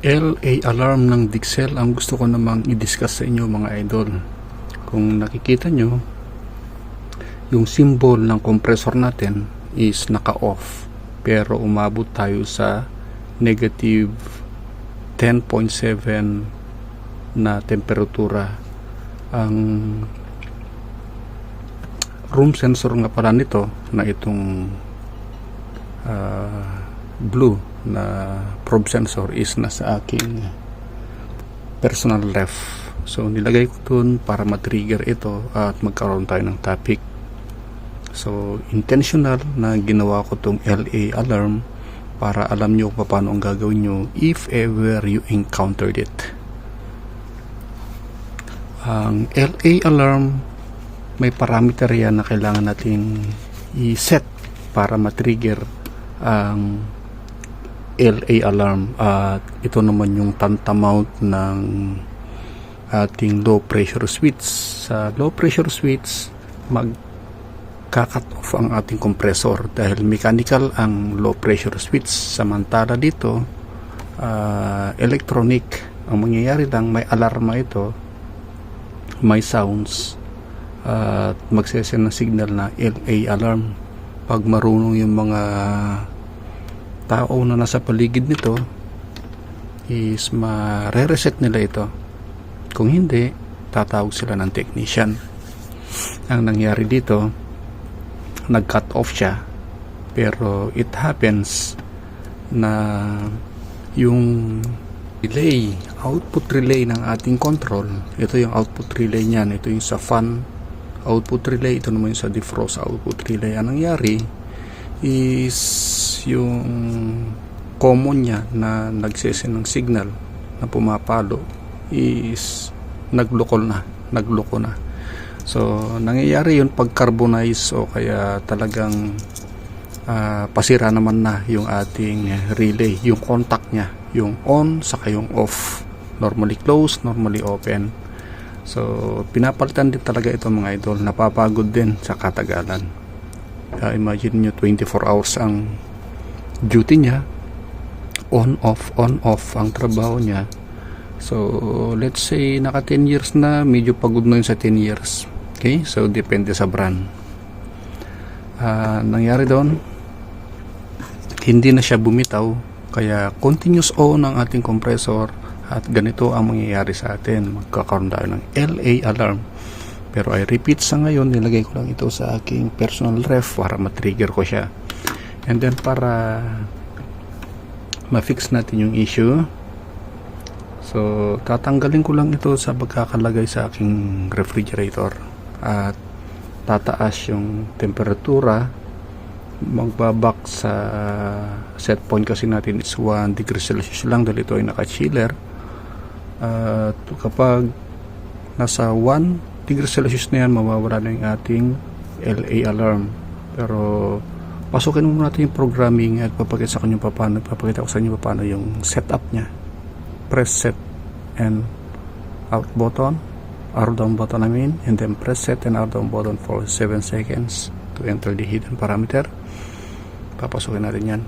LA alarm ng Dixel ang gusto ko namang i-discuss sa inyo mga idol. Kung nakikita nyo, yung symbol ng compressor natin is naka-off. Pero umabot tayo sa negative 10.7 na temperatura. Ang room sensor nga pala nito na itong ah, blue na probe sensor is nasa aking personal ref. So nilagay ko dun para ma-trigger ito at magkaroon tayo ng topic. So intentional na ginawa ko tong LA alarm para alam nyo kung paano ang gagawin nyo if ever you encountered it. Ang LA alarm may parameter yan na kailangan nating i-set para ma-trigger ang LA alarm at ito naman yung tantamount ng ating low pressure switch. Sa low pressure switch mag kakat off ang ating compressor dahil mechanical ang low pressure switch. Samantala dito ah, electronic ang mangyayari lang may alarma ito may sounds at magsesend ng signal na LA alarm. Pag marunong yung mga tao na nasa paligid nito is ma-reset nila ito. Kung hindi tatawag sila ng technician. Ang nangyari dito nag-cut off siya. Pero it happens na yung relay output relay ng ating control ito yung output relay niyan ito yung sa fan output relay ito naman yung sa defrost output relay. Ang nangyari is yung common niya na nagsesend ng signal na pumapalo is naglukol na nagloko na. So nangyayari yun pag carbonize o kaya talagang ah, pasira naman na yung ating relay yung contact niya yung on saka yung off. Normally closed normally open. So pinapalitan din talaga ito mga idol. Napapagod din sa katagalan Uh, imagine nyo 24 hours ang duty niya. On off on off ang trabaho niya. So let's say naka 10 years na medyo pagod na yun sa 10 years. Okay? So depende sa brand. Ah, nangyari doon hindi na siya bumitaw. Kaya continuous on ang ating compressor at ganito ang mangyayari sa atin. Magkakaroon tayo ng LA alarm pero I repeat sa ngayon, nilagay ko lang ito sa aking personal ref para ma-trigger ko siya. And then para ma-fix natin yung issue, so tatanggalin ko lang ito sa pagkakalagay sa aking refrigerator at tataas yung temperatura magbabak sa set point kasi natin is 1 degree Celsius lang dahil ito ay naka-chiller at kapag nasa 1 degree Celsius na yan, mawawala na yung ating LA alarm. Pero, pasukin muna natin yung programming at papakita sa kanyo paano, papakita ko sa inyo paano yung setup niya. Press set and out button, R down button I mean, and then press set and R down button for 7 seconds to enter the hidden parameter. Papasukin natin yan.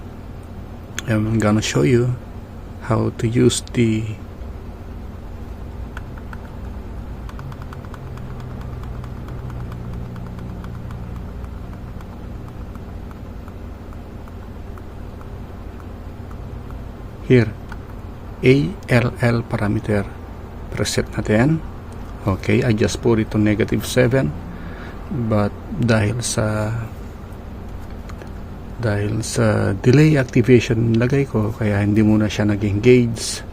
I'm gonna show you how to use the here ALL parameter. Preset natin. Okay I just put it to negative 7 but dahil sa dahil sa delay activation nilagay ko kaya hindi muna siya nag-engage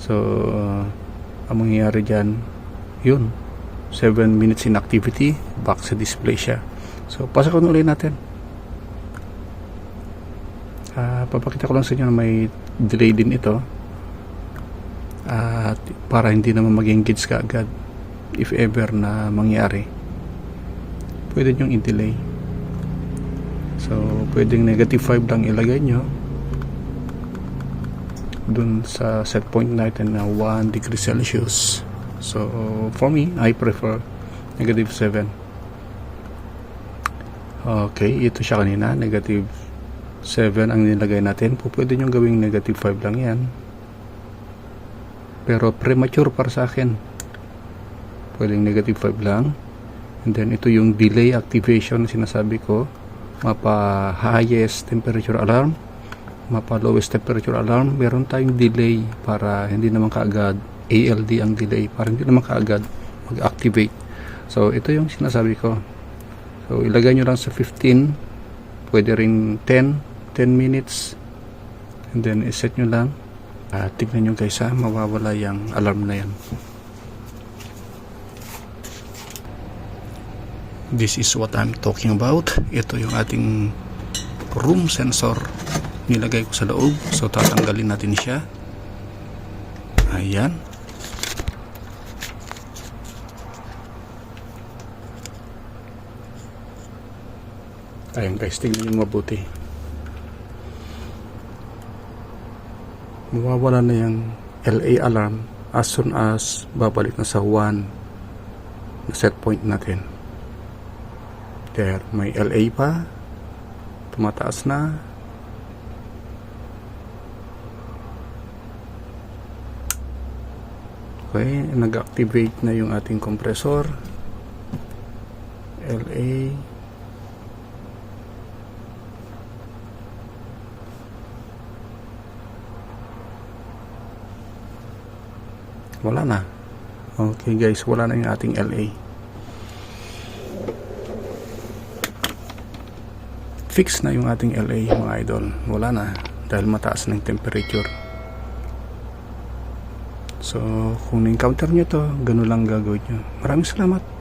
so ang mangyayari dyan yun 7 minutes inactivity back sa display siya. So pasakon ulit natin. Ah, papakita ko lang sa inyo na may delay din ito. At para hindi naman mag-engage ka agad if ever na mangyari pwede nyong i-delay. So pwedeng negative 5 lang ilagay nyo dun sa set point natin na 1 degree Celsius. So for me I prefer negative 7 okay ito siya kanina negative 7 ang nilagay natin po pwede nyo gawing negative 5 lang yan Pero premature para sa akin. Pwedeng negative 5 lang. And then ito yung delay activation na sinasabi ko. Mapa highest temperature alarm. Mapa lowest temperature alarm. Meron tayong delay para hindi naman kaagad ALD ang delay. Para hindi naman kaagad mag-activate. So ito yung sinasabi ko. So ilagay nyo lang sa 15. Pwede rin 10. 10 minutes. And then iset nyo lang. Ah, tignan nyo guys ha, mawawala yung alarm na yan. This is what I'm talking about. Ito yung ating room sensor. Nilagay ko sa loob. So tatanggalin natin siya. Ayan. Ayan guys, tingnan nyo mabuti. Mawawala na yung LA alarm as soon as babalik na sa 1 na set point natin. There, may LA pa. Tumataas na. Okay, nag-activate na yung ating compressor. LA. Wala na. Okay guys, wala na yung ating LA. Fix na yung ating LA mga idol. Wala na dahil mataas na yung temperature. So, kung na-encounter nyo to, ganun lang gagawin nyo. Maraming salamat.